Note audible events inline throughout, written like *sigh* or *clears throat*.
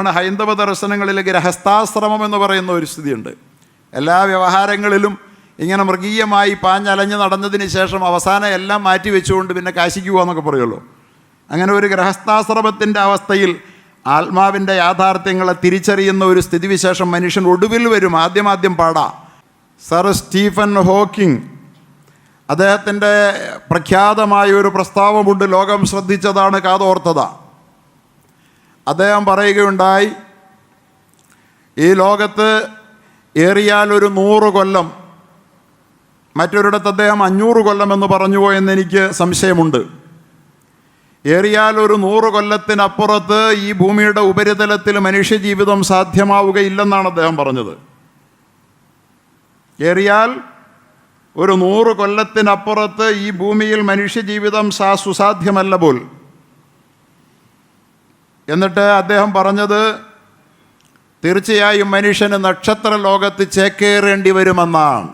ആണ് ഹൈന്ദവ ദർശനങ്ങളിൽ ഗ്രഹസ്ഥാശ്രമം എന്ന് പറയുന്ന ഒരു സ്ഥിതിയുണ്ട്. എല്ലാ വ്യവഹാരങ്ങളിലും ഇങ്ങനെ മൃഗീയമായി പാഞ്ഞലഞ്ഞ് നടന്നതിന് ശേഷം അവസാനം എല്ലാം മാറ്റി വെച്ചുകൊണ്ട് പിന്നെ കാശിക്ക് പോകാമെന്നൊക്കെ പറയുള്ളൂ. അങ്ങനെ ഒരു ഗ്രഹസ്ഥാശ്രമത്തിന്റെ അവസ്ഥയിൽ ആത്മാവിന്റെ യാഥാർത്ഥ്യങ്ങളെ തിരിച്ചറിയുന്ന ഒരു സ്ഥിതിവിശേഷം മനുഷ്യൻ ഒടുവിൽ വരും. ആദ്യമാദ്യം പാടാ. സർ സ്റ്റീഫൻ ഹോക്കിംഗ് അദ്ദേഹത്തിന്റെ പ്രഖ്യാതമായ ഒരു പ്രസ്താവമുണ്ട്. ലോകം ശ്രദ്ധിച്ചതാണ് കാതോർത്തതാ. അദ്ദേഹം പറയുകയുണ്ടായി ഈ ലോകത്ത് ഏറിയാൽ ഒരു നൂറ് കൊല്ലം മറ്റൊരിടത്ത് അദ്ദേഹം അഞ്ഞൂറ് കൊല്ലം എന്ന് പറഞ്ഞുവോ എനിക്ക് സംശയമുണ്ട്. ഏറിയാൽ ഒരു നൂറ് കൊല്ലത്തിനപ്പുറത്ത് ഈ ഭൂമിയുടെ ഉപരിതലത്തിൽ മനുഷ്യജീവിതം സാധ്യമാവുകയില്ലെന്നാണ് അദ്ദേഹം പറഞ്ഞത്. ഏറിയാൽ ഒരു നൂറ് കൊല്ലത്തിനപ്പുറത്ത് ഈ ഭൂമിയിൽ മനുഷ്യജീവിതം സാ സുസാധ്യമല്ല പോൽ എന്നിട്ട് അദ്ദേഹം പറഞ്ഞത് തീർച്ചയായും മനുഷ്യന് നക്ഷത്ര ലോകത്ത് ചേക്കേറേണ്ടി വരുമെന്നാണ്.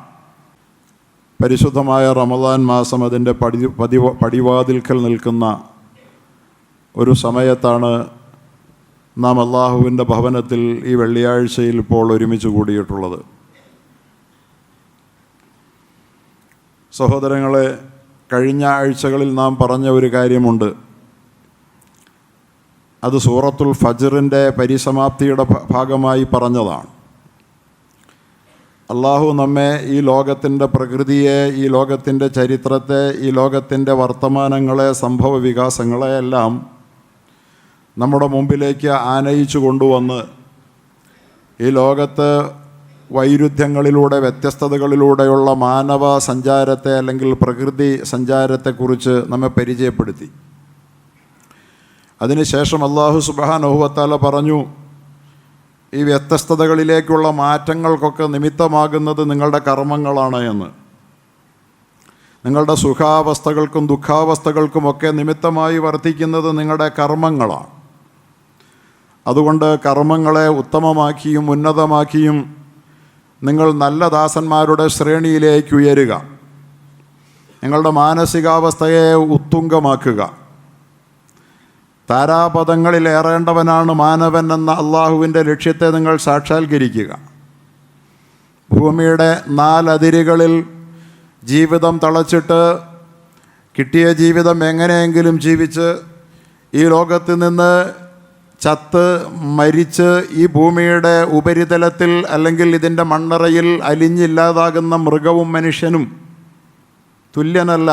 പരിശുദ്ധമായ റമദാൻ മാസം അതിന്റെ പടി പതിവ പടിവാതിൽക്കൽ നിൽക്കുന്ന ഒരു സമയത്താണ് നാം അള്ളാഹുവിന്റെ ഭവനത്തിൽ ഈ വെള്ളിയാഴ്ചയിൽ ഇപ്പോൾ ഒരുമിച്ച് കൂടിയിട്ടുള്ളത്. സഹോദരങ്ങളെ കഴിഞ്ഞ ആഴ്ചകളിൽ നാം പറഞ്ഞ ഒരു കാര്യമുണ്ട്. അത് സൂറത്തുൽ ഫജറിന്റെ പരിസമാപ്തിയുടെ ഭാഗമായി പറഞ്ഞതാണ്. അള്ളാഹു നമ്മെ ഈ ലോകത്തിന്റെ പ്രകൃതിയെ ഈ ലോകത്തിന്റെ ചരിത്രത്തെ ഈ ലോകത്തിന്റെ വർത്തമാനങ്ങളെ സംഭവ വികാസങ്ങളെ എല്ലാം നമ്മുടെ മുമ്പിലേക്ക് ആനയിച്ചു കൊണ്ടുവന്ന് ഈ ലോകത്ത് വൈരുദ്ധ്യങ്ങളിലൂടെ വ്യത്യസ്തതകളിലൂടെയുള്ള മാനവ സഞ്ചാരത്തെ അല്ലെങ്കിൽ പ്രകൃതി സഞ്ചാരത്തെക്കുറിച്ച് നമ്മെ പരിചയപ്പെടുത്തി. അതിനുശേഷം അള്ളാഹു സുബാനുഹുവത്താല പറഞ്ഞു ഈ വ്യത്യസ്തതകളിലേക്കുള്ള മാറ്റങ്ങൾക്കൊക്കെ നിമിത്തമാകുന്നത് നിങ്ങളുടെ കർമ്മങ്ങളാണ് എന്ന്. നിങ്ങളുടെ സുഖാവസ്ഥകൾക്കും ദുഃഖാവസ്ഥകൾക്കുമൊക്കെ നിമിത്തമായി വർത്തിക്കുന്നത് നിങ്ങളുടെ കർമ്മങ്ങളാണ്. അതുകൊണ്ട് കർമ്മങ്ങളെ ഉത്തമമാക്കിയും ഉന്നതമാക്കിയും നിങ്ങൾ നല്ല ദാസന്മാരുടെ ശ്രേണിയിലേക്ക് ഉയരുക. നിങ്ങളുടെ മാനസികാവസ്ഥയെ ഉത്തുംഗമാക്കുക. താരാപദങ്ങളിൽ ഏറേണ്ടവനാണ് മാനവൻ എന്ന അള്ളാഹുവിന്റെ ലക്ഷ്യത്തെ നിങ്ങൾ സാക്ഷാത്കരിക്കുക. ഭൂമിയുടെ നാലതിരുകളിൽ ജീവിതം തളച്ചിട്ട് കിട്ടിയ ജീവിതം എങ്ങനെയെങ്കിലും ജീവിച്ച് ഈ ലോകത്ത് നിന്ന് ചത്ത് മരിച്ച് ഈ ഭൂമിയുടെ ഉപരിതലത്തിൽ അല്ലെങ്കിൽ ഇതിന്റെ മണ്ണറയിൽ അലിഞ്ഞില്ലാതാകുന്ന മൃഗവും മനുഷ്യനും തുല്യനല്ല.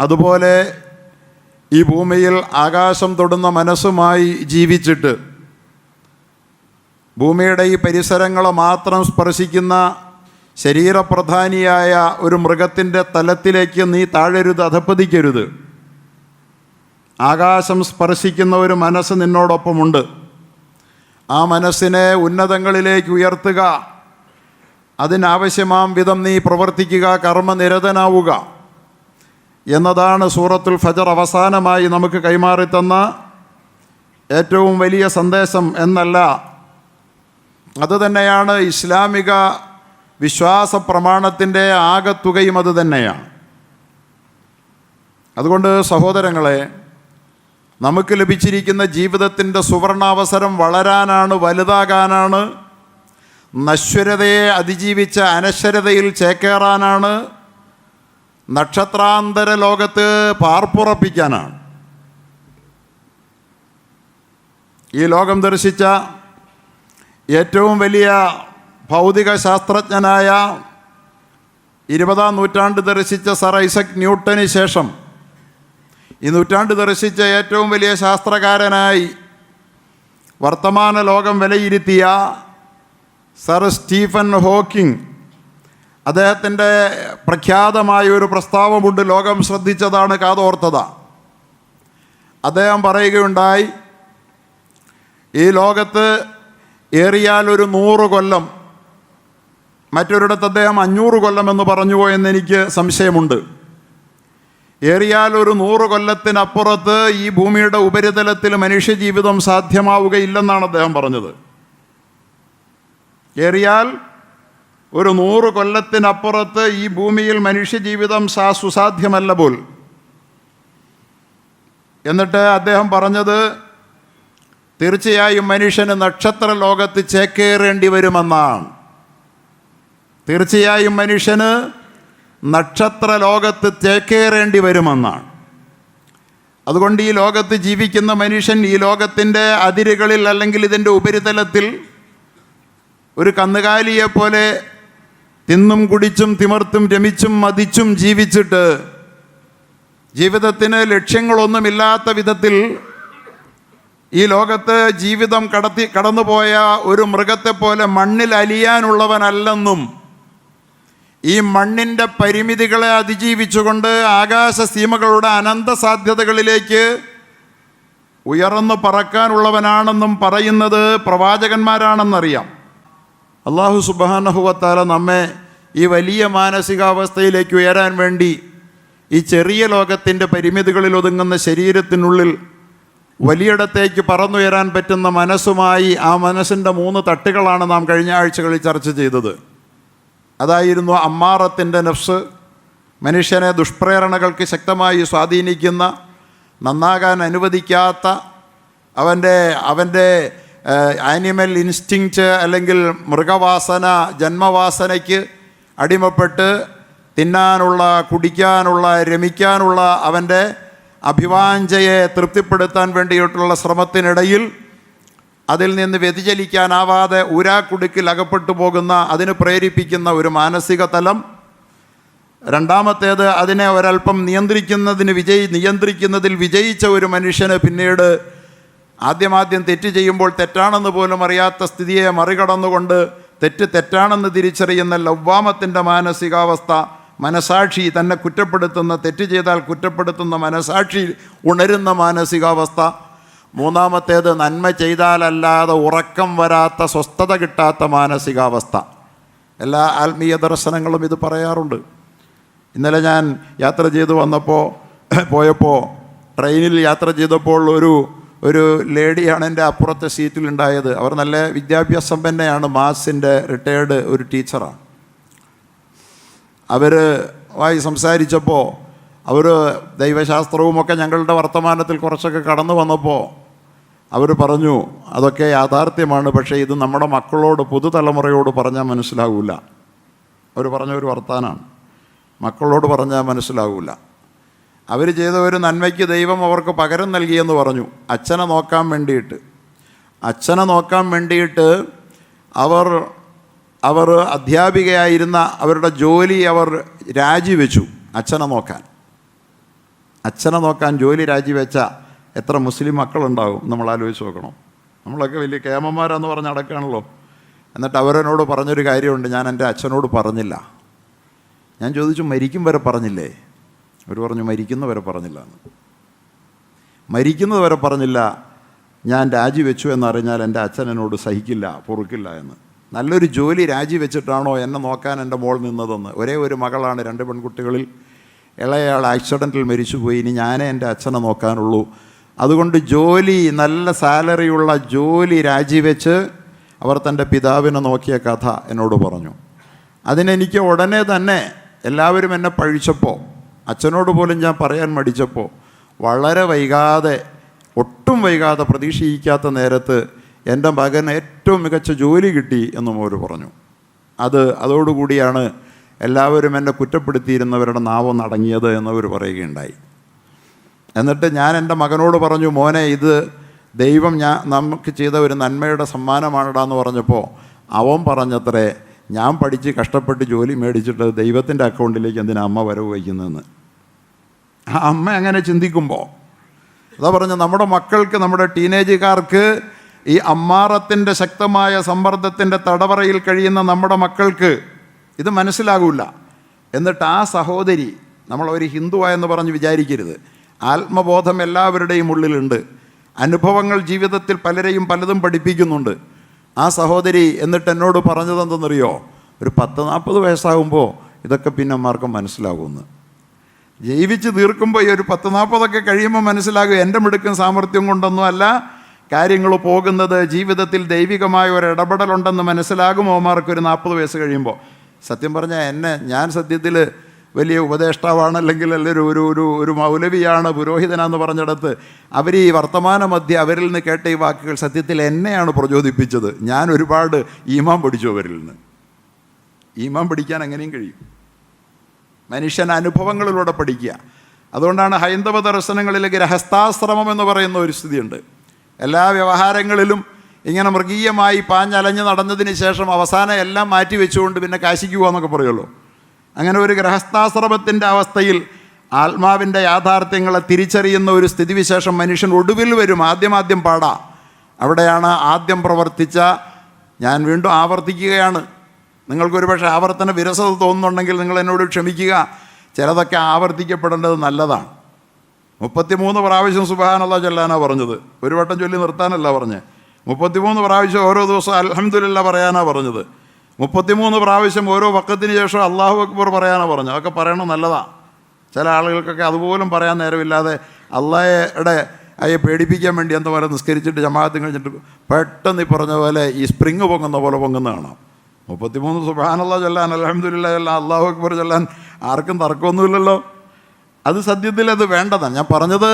അതുപോലെ ഈ ഭൂമിയിൽ ആകാശം തൊടുന്ന മനസ്സുമായി ജീവിച്ചിട്ട് ഭൂമിയുടെ ഈ പരിസരങ്ങളെ മാത്രം സ്പർശിക്കുന്ന ശരീരപ്രധാനിയായ ഒരു മൃഗത്തിന്റെ തലത്തിലേക്ക് നീ താഴരുത് അധപ്പതിക്കരുത്. ആകാശം സ്പർശിക്കുന്ന ഒരു മനസ്സ് നിന്നോടൊപ്പമുണ്ട്. ആ മനസ്സിനെ ഉന്നതങ്ങളിലേക്ക് ഉയർത്തുക. അതിനാവശ്യമാം വിധം നീ പ്രവർത്തിക്കുക കർമ്മനിരതനാവുക. എന്നതാണ് സൂറത്തുൽ ഫജർ അവസാനമായി നമുക്ക് കൈമാറിത്തന്ന ഏറ്റവും വലിയ സന്ദേശം എന്നല്ല. അതുതന്നെയാണ് ഇസ്ലാമിക വിശ്വാസ പ്രമാണത്തിന്റെ ആകത്തുകയും അത് തന്നെയാണ്. അതുകൊണ്ട് സഹോദരങ്ങളെ നമുക്ക് ലഭിച്ചിരിക്കുന്ന ജീവിതത്തിന്റെ സുവർണാവസരം വളരാനാണ് വലുതാകാനാണ് നശ്വരതയെ അതിജീവിച്ച അനശ്വരതയിൽ ചേക്കേറാനാണ് നക്ഷത്രാന്തര ലോകത്ത് പാർപ്പുറപ്പിക്കാനാണ്. ഈ ലോകം ദർശിച്ച ഏറ്റവും വലിയ ഭൗതിക ശാസ്ത്രജ്ഞനായ ഇരുപതാം നൂറ്റാണ്ട് ദർശിച്ച സർ ഐസക് ന്യൂട്ടന് ശേഷം ഈ നൂറ്റാണ്ട് ദർശിച്ച ഏറ്റവും വലിയ ശാസ്ത്രകാരനായി വർത്തമാന ലോകം വിലയിരുത്തിയ സർ സ്റ്റീഫൻ ഹോക്കിംഗ് അദ്ദേഹത്തിന്റെ പ്രഖ്യാതമായ ഒരു പ്രസ്താവമുണ്ട് ലോകം ശ്രദ്ധിച്ചതാണ് കാതോർത്തതാ അദ്ദേഹം പറയുകയുണ്ടായി ഈ ലോകത്ത് ഏറിയാൽ ഒരു നൂറ് കൊല്ലം മറ്റൊരിടത്ത് അദ്ദേഹം അഞ്ഞൂറ് കൊല്ലം എന്ന് പറഞ്ഞുവോ എനിക്ക് സംശയമുണ്ട്. ഏറിയാൽ ഒരു നൂറ് കൊല്ലത്തിനപ്പുറത്ത് ഈ ഭൂമിയുടെ ഉപരിതലത്തിൽ മനുഷ്യജീവിതം സാധ്യമാവുകയില്ലെന്നാണ് അദ്ദേഹം പറഞ്ഞത്. ഏറിയാൽ ഒരു നൂറ് കൊല്ലത്തിനപ്പുറത്ത് ഈ ഭൂമിയിൽ മനുഷ്യജീവിതം സാ സുസാധ്യമല്ല പോൽ. എന്നിട്ട് അദ്ദേഹം പറഞ്ഞത് തീർച്ചയായും മനുഷ്യന് നക്ഷത്ര ലോകത്ത് ചേക്കേറേണ്ടി വരുമെന്നാണ്. തീർച്ചയായും മനുഷ്യന് നക്ഷത്ര ലോകത്ത് ചേക്കേറേണ്ടി വരുമെന്നാണ്. അതുകൊണ്ട് ഈ ലോകത്ത് ജീവിക്കുന്ന മനുഷ്യൻ ഈ ലോകത്തിന്റെ അതിരുകളിൽ അല്ലെങ്കിൽ ഇതിന്റെ ഉപരിതലത്തിൽ ഒരു കന്നുകാലിയെ പോലെ തിന്നും കുടിച്ചും തിമർത്തും രമിച്ചും മതിച്ചും ജീവിച്ചിട്ട് ജീവിതത്തിന് ലക്ഷ്യങ്ങളൊന്നുമില്ലാത്ത വിധത്തിൽ ഈ ലോകത്ത് ജീവിതം കടത്തി കടന്നുപോയ ഒരു മൃഗത്തെ പോലെ മണ്ണിൽ അലിയാനുള്ളവനല്ലെന്നും ഈ മണ്ണിന്റെ പരിമിതികളെ അതിജീവിച്ചുകൊണ്ട് ആകാശ സീമകളുടെ അനന്ത സാധ്യതകളിലേക്ക് ഉയർന്നു പറക്കാനുള്ളവനാണെന്നും പറയുന്നത് പ്രവാചകന്മാരാണെന്നറിയാം. അള്ളാഹു സുബാനഹുവത്താല നമ്മെ ഈ വലിയ മാനസികാവസ്ഥയിലേക്ക് ഉയരാൻ വേണ്ടി ഈ ചെറിയ ലോകത്തിന്റെ പരിമിതികളിൽ ഒതുങ്ങുന്ന ശരീരത്തിനുള്ളിൽ വലിയിടത്തേക്ക് പറന്നുയരാൻ പറ്റുന്ന മനസ്സുമായി ആ മനസ്സിന്റെ മൂന്ന് തട്ടുകളാണ് നാം കഴിഞ്ഞ ആഴ്ചകളിൽ ചർച്ച ചെയ്തത്. അതായിരുന്നു അമ്മാറത്തിന്റെ നഫ്സ് മനുഷ്യനെ ദുഷ്പ്രേരണകൾക്ക് ശക്തമായി സ്വാധീനിക്കുന്ന നന്നാകാൻ അനുവദിക്കാത്ത അവന്റെ അവന്റെ ആനിമൽ ഇൻസ്റ്റിങ്ക്റ്റ് അല്ലെങ്കിൽ മൃഗവാസന ജന്മവാസനയ്ക്ക് അടിമപ്പെട്ട് തിന്നാനുള്ള കുടിക്കാനുള്ള രമിക്കാനുള്ള അവന്റെ അഭിവാഞ്ചയെ തൃപ്തിപ്പെടുത്താൻ വേണ്ടിയിട്ടുള്ള ശ്രമത്തിനിടയിൽ അതിൽ നിന്ന് വ്യതിചലിക്കാനാവാതെ ഊരാക്കുടുക്കിൽ അകപ്പെട്ടു പോകുന്ന അതിന് പ്രേരിപ്പിക്കുന്ന ഒരു മാനസിക തലം. രണ്ടാമത്തേത് അതിനെ ഒരല്പം നിയന്ത്രിക്കുന്നതിന് വിജയി നിയന്ത്രിക്കുന്നതിൽ വിജയിച്ച ഒരു മനുഷ്യന് പിന്നീട് ആദ്യമാദ്യം തെറ്റ് ചെയ്യുമ്പോൾ തെറ്റാണെന്ന് പോലും അറിയാത്ത സ്ഥിതിയെ മറികടന്നുകൊണ്ട് തെറ്റ് തെറ്റാണെന്ന് തിരിച്ചറിയുന്ന ലവ്വാമത്തിന്റെ മാനസികാവസ്ഥ മനസാക്ഷി തന്നെ കുറ്റപ്പെടുത്തുന്ന തെറ്റ് ചെയ്താൽ കുറ്റപ്പെടുത്തുന്ന മനസാക്ഷി ഉണരുന്ന മാനസികാവസ്ഥ. മൂന്നാമത്തേത് നന്മ ചെയ്താലല്ലാതെ ഉറക്കം വരാത്ത സ്വസ്ഥത കിട്ടാത്ത മാനസികാവസ്ഥ. എല്ലാ ആത്മീയ ദർശനങ്ങളും ഇത് പറയാറുണ്ട്. ഇന്നലെ ഞാൻ യാത്ര ചെയ്തു വന്നപ്പോൾ പോയപ്പോൾ ട്രെയിനിൽ യാത്ര ചെയ്തപ്പോൾ ഒരു ഒരു ലേഡിയാണ് എന്റെ അപ്പുറത്തെ സീറ്റിലുണ്ടായത്. അവർ നല്ല വിദ്യാഭ്യാസം സമ്പന്നയാണ് മാസിന്റെ റിട്ടയേർഡ് ഒരു ടീച്ചറാണ്. അവർ ആയി സംസാരിച്ചപ്പോൾ അവർ ദൈവശാസ്ത്രവുമൊക്കെ ഞങ്ങളുടെ വർത്തമാനത്തിൽ കുറച്ചൊക്കെ കടന്നു വന്നപ്പോൾ അവർ പറഞ്ഞു അതൊക്കെ യാഥാർത്ഥ്യമാണ് പക്ഷേ ഇത് നമ്മുടെ മക്കളോട് പുതുതലമുറയോട് പറഞ്ഞാൽ മനസ്സിലാവില്ല അവർ പറഞ്ഞ ഒരു വർത്താനാണ്. മക്കളോട് പറഞ്ഞാൽ മനസ്സിലാവില്ല അവർ ചെയ്ത ഒരു നന്മയ്ക്ക് ദൈവം അവർക്ക് പകരം നൽകിയെന്ന് പറഞ്ഞു. അച്ഛനെ നോക്കാൻ വേണ്ടിയിട്ട്. അച്ഛനെ നോക്കാൻ വേണ്ടിയിട്ട് അവർ അവർ അധ്യാപികയായിരുന്ന അവരുടെ ജോലി അവർ രാജിവെച്ചു അച്ഛനെ നോക്കാൻ. അച്ഛനെ നോക്കാൻ ജോലി രാജിവെച്ച എത്ര മുസ്ലിം മക്കളുണ്ടാവും നമ്മൾ ആലോചിച്ച് നോക്കണം. നമ്മളൊക്കെ വലിയ കേമന്മാരാന്ന് പറഞ്ഞ് നടക്കുകയാണല്ലോ. എന്നിട്ട് അവരെന്നോട് പറഞ്ഞൊരു കാര്യമുണ്ട് ഞാൻ എന്റെ അച്ഛനോട് പറഞ്ഞില്ല. ഞാൻ ചോദിച്ചു മരിക്കും വരെ പറഞ്ഞില്ലേ? അവർ പറഞ്ഞു മരിക്കുന്നവരെ പറഞ്ഞില്ല എന്ന്. മരിക്കുന്നവരെ പറഞ്ഞില്ല ഞാൻ രാജിവെച്ചു എന്നറിഞ്ഞാൽ എന്റെ അച്ഛൻ എന്നോട് സഹിക്കില്ല പൊറുക്കില്ല എന്ന്. നല്ലൊരു ജോലി രാജിവെച്ചിട്ടാണോ എന്നെ നോക്കാൻ എന്റെ മോൾ നിന്നതെന്ന്. ഒരേ ഒരു മകളാണ് രണ്ട് പെൺകുട്ടികളിൽ. ഇളയയാൾ ആക്സിഡന്റിൽ മരിച്ചുപോയി ഇനി ഞാനേ എന്റെ അച്ഛനെ നോക്കാനുള്ളൂ. അതുകൊണ്ട് ജോലി നല്ല സാലറിയുള്ള ജോലി രാജിവെച്ച് അവർ തന്റെ പിതാവിനെ നോക്കിയ കഥ എന്നോട് പറഞ്ഞു. അതിനെനിക്ക് ഉടനെ തന്നെ എല്ലാവരും എന്നെ പഴിച്ചപ്പോൾ അച്ഛനോട് പോലും ഞാൻ പറയാൻ മടിച്ചപ്പോൾ വളരെ വൈകാതെ ഒട്ടും വൈകാതെ പ്രതീക്ഷിക്കാത്ത നേരത്ത് എന്റെ മകൻ ഏറ്റവും മികച്ച ജോലി കിട്ടി എന്നും അവർ പറഞ്ഞു. അത് അതോടുകൂടിയാണ് എല്ലാവരും എന്നെ കുറ്റപ്പെടുത്തിയിരുന്നവരുടെ നാവം അടങ്ങിയത് എന്നവർ പറയുകയുണ്ടായി. എന്നിട്ട് ഞാൻ എന്റെ മകനോട് പറഞ്ഞു മോനെ ഇത് ദൈവം ഞാൻ നമുക്ക് ചെയ്ത ഒരു നന്മയുടെ സമ്മാനമാണടാ എന്ന് പറഞ്ഞപ്പോൾ അവൻ പറഞ്ഞത്രേ ഞാൻ പഠിച്ച് കഷ്ടപ്പെട്ട് ജോലി മേടിച്ചിട്ട് ദൈവത്തിന്റെ അക്കൗണ്ടിലേക്ക് എന്തിനാ അമ്മ വരവ് വയ്ക്കുന്നതെന്ന്? ആ അമ്മ അങ്ങനെ ചിന്തിക്കുമ്പോൾ അതാ പറഞ്ഞ നമ്മുടെ മക്കൾക്ക് നമ്മുടെ ടീനേജുകാർക്ക് ഈ അമ്മാറത്തിന്റെ ശക്തമായ സമ്മർദ്ദത്തിന്റെ തടവറയിൽ കഴിയുന്ന നമ്മുടെ മക്കൾക്ക് ഇത് മനസ്സിലാകില്ല എന്നിട്ട് ആ സഹോദരി നമ്മൾ ഒരു ഹിന്ദുവായെന്ന് പറഞ്ഞ് വിചാരിക്കരുത്. ആത്മബോധം എല്ലാവരുടെയും ഉള്ളിലുണ്ട്. അനുഭവങ്ങൾ ജീവിതത്തിൽ പലരെയും പലതും പഠിപ്പിക്കുന്നുണ്ട്. ആ സഹോദരി എന്നിട്ട് എന്നോട് പറഞ്ഞതെന്തെന്നറിയോ ഒരു പത്ത് നാൽപ്പത് വയസ്സാകുമ്പോൾ ഇതൊക്കെ പിന്നെ അമ്മമാർക്ക് മനസ്സിലാകുമെന്ന്. ജീവിച്ച് തീർക്കുമ്പോൾ ഈ ഒരു പത്ത് നാൽപ്പതൊക്കെ കഴിയുമ്പോൾ മനസ്സിലാകും എന്റെ മിടുക്കും സാമർഥ്യം കൊണ്ടൊന്നും അല്ല. കാര്യങ്ങൾ പോകുന്നത് ജീവിതത്തിൽ ദൈവികമായ ഒരു ഇടപെടലുണ്ടെന്ന് മനസ്സിലാകും ഓമാർക്ക് ഒരു നാൽപ്പത് വയസ്സ് കഴിയുമ്പോൾ സത്യം പറഞ്ഞാൽ എന്നെ ഞാൻ സത്യത്തിൽ വലിയ ഉപദേഷ്ടാവാണ് അല്ലെങ്കിൽ അല്ലൊരു ഒരു ഒരു ഒരു മൗലവിയാണ് പുരോഹിതനാന്ന് പറഞ്ഞിടത്ത് അവർ ഈ വർത്തമാന മധ്യ അവരിൽ നിന്ന് കേട്ട ഈ വാക്കുകൾ സത്യത്തിൽ എന്നെയാണ് പ്രചോദിപ്പിച്ചത്. ഞാൻ ഒരുപാട് ഈമാം പഠിച്ചു അവരിൽ നിന്ന്. ഈമാം പഠിക്കാൻ എങ്ങനെയും കഴിയും. മനുഷ്യൻ അനുഭവങ്ങളിലൂടെ പഠിക്കുക. അതുകൊണ്ടാണ് ഹൈന്ദവ ദർശനങ്ങളിൽ ഗ്രഹസ്ഥാശ്രമം എന്ന് പറയുന്ന ഒരു സ്ഥിതിയുണ്ട്. എല്ലാ വ്യവഹാരങ്ങളിലും ഇങ്ങനെ മൃഗീയമായി പാഞ്ഞലഞ്ഞ് നടന്നതിന് ശേഷം അവസാനം എല്ലാം മാറ്റി വെച്ചുകൊണ്ട് പിന്നെ കാശിക്ക് എന്നൊക്കെ പറയുമല്ലോ അങ്ങനെ ഒരു ഗ്രഹസ്ഥാശ്രമത്തിന്റെ അവസ്ഥയിൽ ആത്മാവിന്റെ യാഥാർത്ഥ്യങ്ങളെ തിരിച്ചറിയുന്ന ഒരു സ്ഥിതിവിശേഷം മനുഷ്യൻ ഒടുവിൽ വരും. ആദ്യമാദ്യം പാടാ. അവിടെയാണ് ആദ്യം പ്രവർത്തിച്ച. ഞാൻ വീണ്ടും ആവർത്തിക്കുകയാണ്. നിങ്ങൾക്കൊരു പക്ഷേ ആവർത്തന വിരസത തോന്നുന്നുണ്ടെങ്കിൽ നിങ്ങൾ എന്നോട് ക്ഷമിക്കുക. ചിലതൊക്കെ ആവർത്തിക്കപ്പെടേണ്ടത് നല്ലതാണ്. മുപ്പത്തിമൂന്ന് പ്രാവശ്യം സുബാനുള്ള ചൊല്ലാനാണ് പറഞ്ഞത്. ഒരു വട്ടം ചൊല്ലി നിർത്താനല്ല പറഞ്ഞത് മുപ്പത്തിമൂന്ന് പ്രാവശ്യം ഓരോ ദിവസം അലഹമില്ല പറയാനാണ് പറഞ്ഞത്. മുപ്പത്തിമൂന്ന് പ്രാവശ്യം ഓരോ വക്കത്തിന് ശേഷം അള്ളാഹു അക്ബർ പറയാനാണ് പറഞ്ഞു അതൊക്കെ പറയണം നല്ലതാണ് ചില ആളുകൾക്കൊക്കെ അതുപോലും പറയാൻ നേരമില്ലാതെ അള്ളാഹയുടെ അയ്യെ പേടിപ്പിക്കാൻ വേണ്ടി എന്താ പറയുക നിസ്കരിച്ചിട്ട് ജമാഅത്തും കഴിഞ്ഞിട്ട് പെട്ടെന്ന് ഈ പറഞ്ഞ പോലെ ഈ സ്പ്രിങ് പൊങ്ങുന്ന പോലെ പൊങ്ങുന്ന കാണാം. മുപ്പത്തിമൂന്ന് സുബാനുള്ള ചൊല്ലാൻ അലഹമില്ല ചൊല്ലാൻ അള്ളാഹു അക്ബർ ചൊല്ലാൻ ആർക്കും തർക്കമൊന്നുമില്ലല്ലോ. അത് സത്യത്തിൽ അത് വേണ്ടതാണ്. ഞാൻ പറഞ്ഞത്